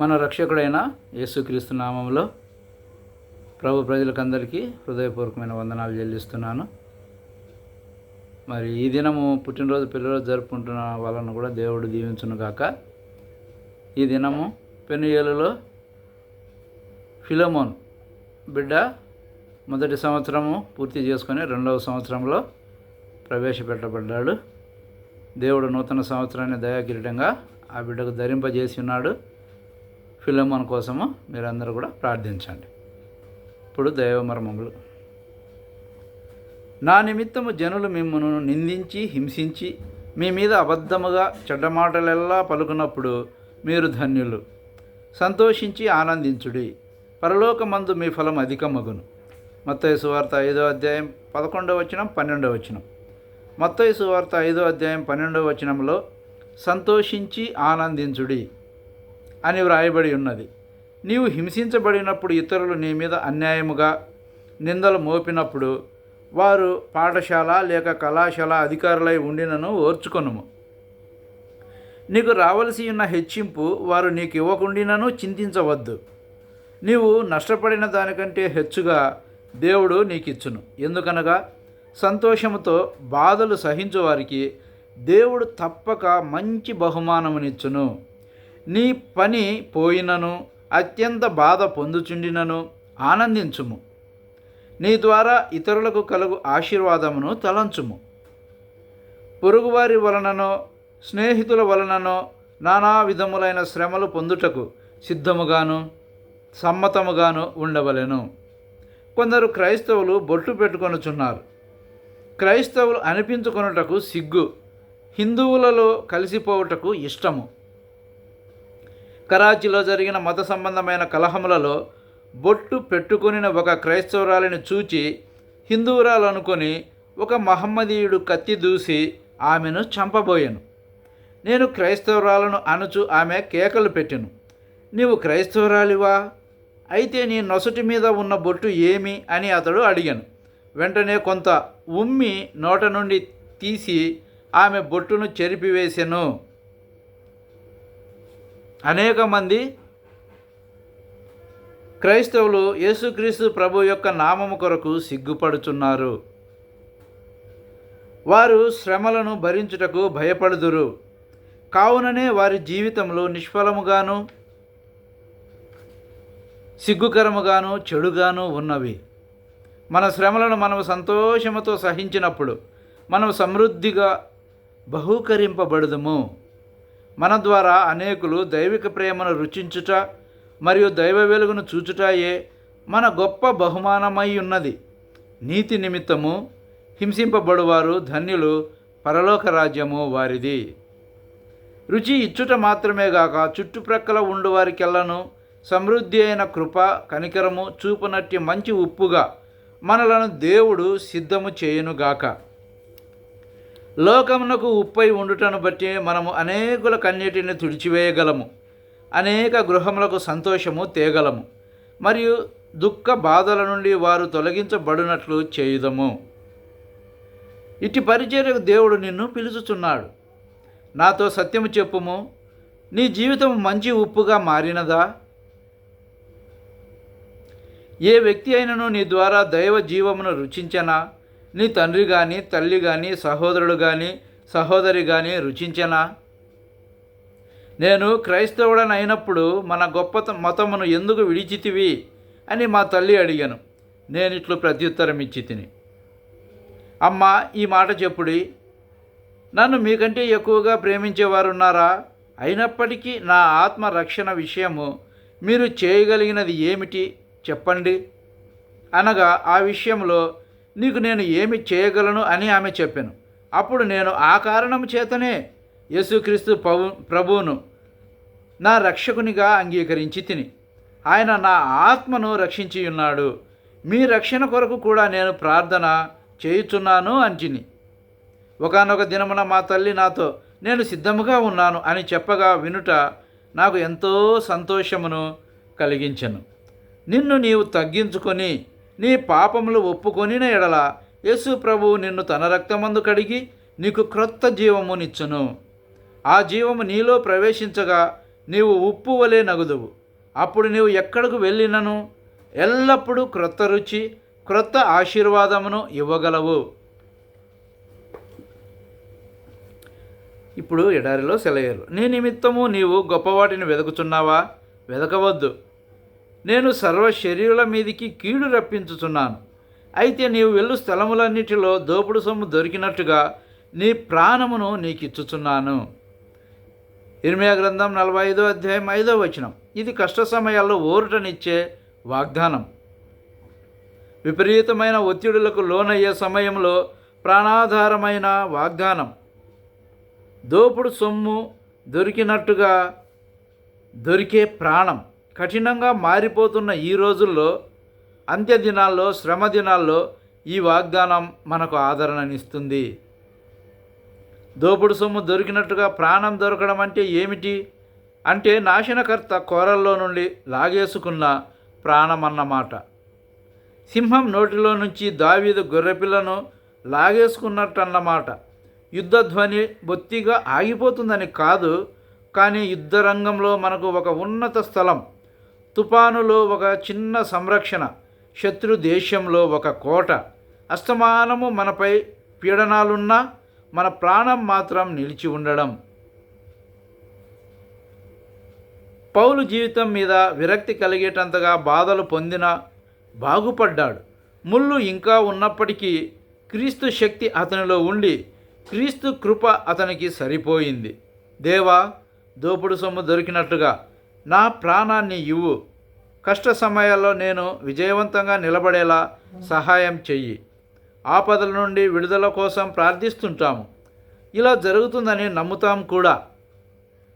మన రక్షకుడైన యేసుక్రీస్తు నామంలో ప్రభు ప్రజలకందరికీ హృదయపూర్వకమైన వందనాలు చెల్లిస్తున్నాను. మరి ఈ దినము పుట్టినరోజు పిల్లలు జరుపుకుంటున్న వాళ్ళను కూడా దేవుడు దీవించును గాక. ఈ దినము పెనుయేలులో ఫిలోమోన్ బిడ్డ మొదటి సంవత్సరము పూర్తి చేసుకొని రెండవ సంవత్సరంలో ప్రవేశపెట్టబడ్డాడు. దేవుడు నూతన సంవత్సరాన్ని దయాకిరీటంగా ఆ బిడ్డకు ధరింపజేసి ఉన్నాడు. ఫిలోమోన్ కోసము మీరందరూ కూడా ప్రార్థించండి. ఇప్పుడు దైవమర్మములు. నా నిమిత్తము జనులు మిమ్మను నిందించి హింసించి మీ మీద అబద్ధముగా చెడ్డ మాటలెల్లా పలుకున్నప్పుడు మీరు ధన్యులు. సంతోషించి ఆనందించుడి. పరలోకమందు మీ ఫలం అధికమగును. మత్తయ్య సువార్త ఐదో అధ్యాయం పదకొండవ వచనం పన్నెండవ వచనం. మత్తయ్య సువార్త ఐదో అధ్యాయం పన్నెండవ వచనంలో సంతోషించి ఆనందించుడి. అని వ్రాయబడి ఉన్నది. నీవు హింసించబడినప్పుడు ఇతరులు నీ మీద అన్యాయముగా నిందలు మోపినప్పుడు వారు పాఠశాల లేక కళాశాల అధికారులై ఉండినను ఓర్చుకొనుము. నీకు రావలసి ఉన్న హెచ్చింపు వారు నీకు ఇవ్వకుండినను చింతించవద్దు. నీవు నష్టపడిన దానికంటే హెచ్చుగా దేవుడు నీకిచ్చును. ఎందుకనగా సంతోషముతో బాధలు సహించువారికి దేవుడు తప్పక మంచి బహుమానమునిచ్చును. నీ పని పోయినను అత్యంత బాధ పొందుచుండినను ఆనందించుము. నీ ద్వారా ఇతరులకు కలుగు ఆశీర్వాదమును తలంచుము. పొరుగువారి వలననో స్నేహితుల వలననో నానా విధములైన శ్రమలు పొందుటకు సిద్ధముగాను సమ్మతముగాను ఉండవలెను. కొందరు క్రైస్తవులు బొట్టు పెట్టుకొనుచున్నారు. క్రైస్తవులు అనిపించుకొనుటకు సిగ్గు హిందువులలో కలిసిపోవుటకు ఇష్టము. కరాచీలో జరిగిన మత సంబంధమైన కలహములలో బొట్టు పెట్టుకునిన ఒక క్రైస్తవురాలిని చూచి హిందువురాలు అనుకొని ఒక మహమ్మదీయుడు కత్తి దూసి ఆమెను చంపబోయాను. నేను క్రైస్తవురాలను అనుచు ఆమె కేకలు పెట్టెను. నీవు క్రైస్తవురాలివా? అయితే నీ నొసటి మీద ఉన్న బొట్టు ఏమి? అని అతడు అడిగాను. వెంటనే కొంత ఉమ్మి నోట నుండి తీసి ఆమె బొట్టును చెరిపివేశాను అనేక మంది క్రైస్తవులు యేసుక్రీస్తు ప్రభు యొక్క నామము కొరకు సిగ్గుపడుచున్నారు. వారు శ్రమలను భరించుటకు భయపడుదురు. కావుననే వారి జీవితంలో నిష్ఫలముగాను సిగ్గుకరముగాను చెడుగాను ఉన్నవి. మన శ్రమలను మనం సంతోషముతో సహించినప్పుడు మనం సమృద్ధిగా బహూకరింపబడదుము. మన ద్వారా అనేకులు దైవిక ప్రేమను రుచించుట మరియు దైవ వెలుగును చూచుటాయే మన గొప్ప బహుమానమై ఉన్నది. నీతి నిమిత్తము హింసింపబడువారు ధన్యులు పరలోక రాజ్యము వారిది. రుచి ఇచ్చుట మాత్రమే గాక చుట్టుప్రక్కల ఉండువారికెల్లను సమృద్ధి అయిన కృప కనికరము చూపునట్టి మంచి ఉప్పుగా మనలను దేవుడు సిద్ధము చేయునుగాక. లోకమునకు ఉప్పై ఉండుటను బట్టి మనము అనేకుల కన్నీటిని తుడిచివేయగలము. అనేక గృహములకు సంతోషము తేగలము. మరియు దుఃఖ బాధల నుండి వారు తొలగించబడినట్లు చేయుదము. ఇట్టి పరిచర్యకు దేవుడు నిన్ను పిలుచుచున్నాడు. నాతో సత్యము చెప్పుము. నీ జీవితం మంచి ఉప్పుగా మారినదా? ఏ వ్యక్తి అయినను నీ ద్వారా దైవ జీవమును రుచించనా? నీ తండ్రి కానీ తల్లి కానీ సహోదరుడు కానీ సహోదరి కానీ రుచించనా? నేను క్రైస్తవుడనైనప్పుడు మన గొప్ప మతమును ఎందుకు విడిచితివి అని మా తల్లి అడిగాను. నేను ఇట్లు ప్రత్యుత్తరం ఇచ్చి తిని అమ్మ ఈ మాట చెప్పుడి. నన్ను మీకంటే ఎక్కువగా ప్రేమించేవారున్నారా? అయినప్పటికీ నా ఆత్మ రక్షణ విషయము మీరు చేయగలిగినది ఏమిటి? చెప్పండి. అనగా ఆ విషయంలో నీకు నేను ఏమి చేయగలను అని ఆమె చెప్పాను. అప్పుడు నేను ఆ కారణం చేతనే యేసుక్రీస్తు పవు ప్రభువును నా రక్షకునిగా అంగీకరించి తిని ఆయన నా ఆత్మను రక్షించి ఉన్నాడు. మీ రక్షణ కొరకు కూడా నేను ప్రార్థన చేయుచున్నాను అంచిని ఒకనొక దినమున మా తల్లి నాతో నేను సిద్ధముగా ఉన్నాను అని చెప్పగా వినుట నాకు ఎంతో సంతోషమును కలిగించను. నిన్ను నీవు తగ్గించుకొని నీ పాపములు ఒప్పుకొనిన ఎడల యేసు ప్రభువు నిన్ను తన రక్తమందు కడిగి నీకు క్రొత్త జీవమునిచ్చును. ఆ జీవము నీలో ప్రవేశించగా నీవు ఉప్పు వలె నగుదువు. అప్పుడు నీవు ఎక్కడకు వెళ్ళినను? ఎల్లప్పుడూ క్రొత్త రుచి క్రొత్త ఆశీర్వాదమును ఇవ్వగలవు. ఇప్పుడు ఎడారిలో సెలయేరు. నీ నిమిత్తము నీవు గొప్పవాటిని వెతుకుచున్నావా వెదకవద్దు. నేను సర్వ శరీరుల మీదికి కీడు రప్పించుచున్నాను. అయితే నీవు వెళ్ళు స్థలములన్నిటిలో దోపుడు సొమ్ము దొరికినట్టుగా నీ ప్రాణమును నీకు ఇచ్చుచున్నాను ఇర్మియా గ్రంథం నలభై ఐదో అధ్యాయం ఐదో వచనం. ఇది కష్ట సమయాల్లో ఓరుటనిచ్చే వాగ్దానం. విపరీతమైన ఒత్తిడులకు లోనయ్యే సమయంలో ప్రాణాధారమైన వాగ్దానం. దోపుడు సొమ్ము దొరికినట్టుగా దొరికే ప్రాణం. కఠినంగా మారిపోతున్న ఈ రోజుల్లో అంత్య దినాల్లో శ్రమ దినాల్లో ఈ వాగ్దానం మనకు ఆదరణనిస్తుంది. దోపుడు సొమ్ము దొరికినట్టుగా ప్రాణం దొరకడం అంటే ఏమిటి? అంటే నాశనకర్త కోరల్లో నుండి లాగేసుకున్న ప్రాణం అన్నమాట సింహం నోటిలో నుంచి దావీదు గొర్రెపిల్లను లాగేసుకున్నట్టు అన్నమాట యుద్ధధ్వని బొత్తిగా ఆగిపోతుందని కాదు కానీ యుద్ధరంగంలో మనకు ఒక ఉన్నత స్థలం తుపానులో ఒక చిన్న సంరక్షణ శత్రు దేశంలో ఒక కోట. అస్తమానము మనపై పీడనాలున్నా మన ప్రాణం మాత్రం నిలిచి ఉండడం. పౌలు జీవితం మీద విరక్తి కలిగేటంతగా బాధలు పొందిన బాగుపడ్డాడు. ముళ్ళు ఇంకా ఉన్నప్పటికీ క్రీస్తు శక్తి అతనిలో ఉండి క్రీస్తు కృప అతనికి సరిపోయింది. దేవా దోపుడు సొమ్ము దొరికినట్టుగా నా ప్రాణాన్ని ఇవ్వు. కష్ట సమయాల్లో నేను విజయవంతంగా నిలబడేలా సహాయం చెయ్యి. ఆపదల నుండి విడుదల కోసం ప్రార్థిస్తుంటాము. ఇలా జరుగుతుందని నమ్ముతాం కూడా.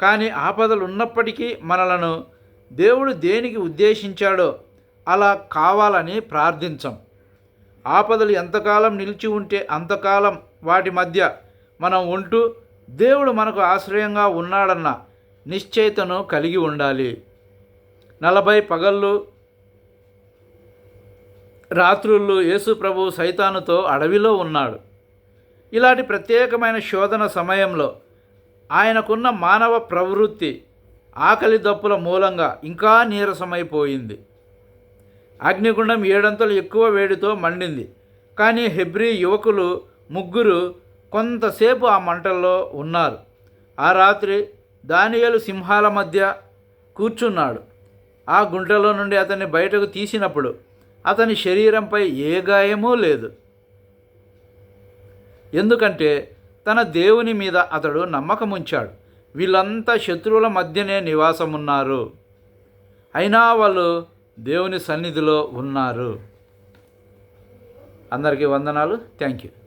కానీ ఆపదలు ఉన్నప్పటికీ మనలను దేవుడు దేనికి ఉద్దేశించాడో అలా కావాలని ప్రార్థించం. ఆపదలు ఎంతకాలం నిలిచి ఉంటే అంతకాలం వాటి మధ్య మనం ఉంటూ దేవుడు మనకు ఆశ్రయంగా ఉన్నాడన్న నిశ్చయితను కలిగి ఉండాలి. నలభై పగళ్ళు రాత్రుళ్ళు యేసు ప్రభు సైతానుతో అడవిలో ఉన్నాడు. ఇలాంటి ప్రత్యేకమైన శోధన సమయంలో ఆయనకున్న మానవ ప్రవృత్తి ఆకలి దప్పుల మూలంగా ఇంకా నీరసమైపోయింది. అగ్నిగుండం ఏడంతలు ఎక్కువ వేడితో మండింది. కానీ హెబ్రీ యువకులు ముగ్గురు కొంతసేపు ఆ మంటల్లో ఉన్నారు. ఆ రాత్రి దానియలు సింహాల మధ్య కూర్చున్నాడు. ఆ గుంటలో నుండి అతన్ని బయటకు తీసినప్పుడు అతని శరీరంపై ఏ గాయమూ లేదు. ఎందుకంటే తన దేవుని మీద అతడు నమ్మకముంచాడు. వీళ్ళంతా శత్రువుల మధ్యనే నివాసమున్నారు. అయినా వాళ్ళు దేవుని సన్నిధిలో ఉన్నారు. అందరికీ వందనాలు. Thank you.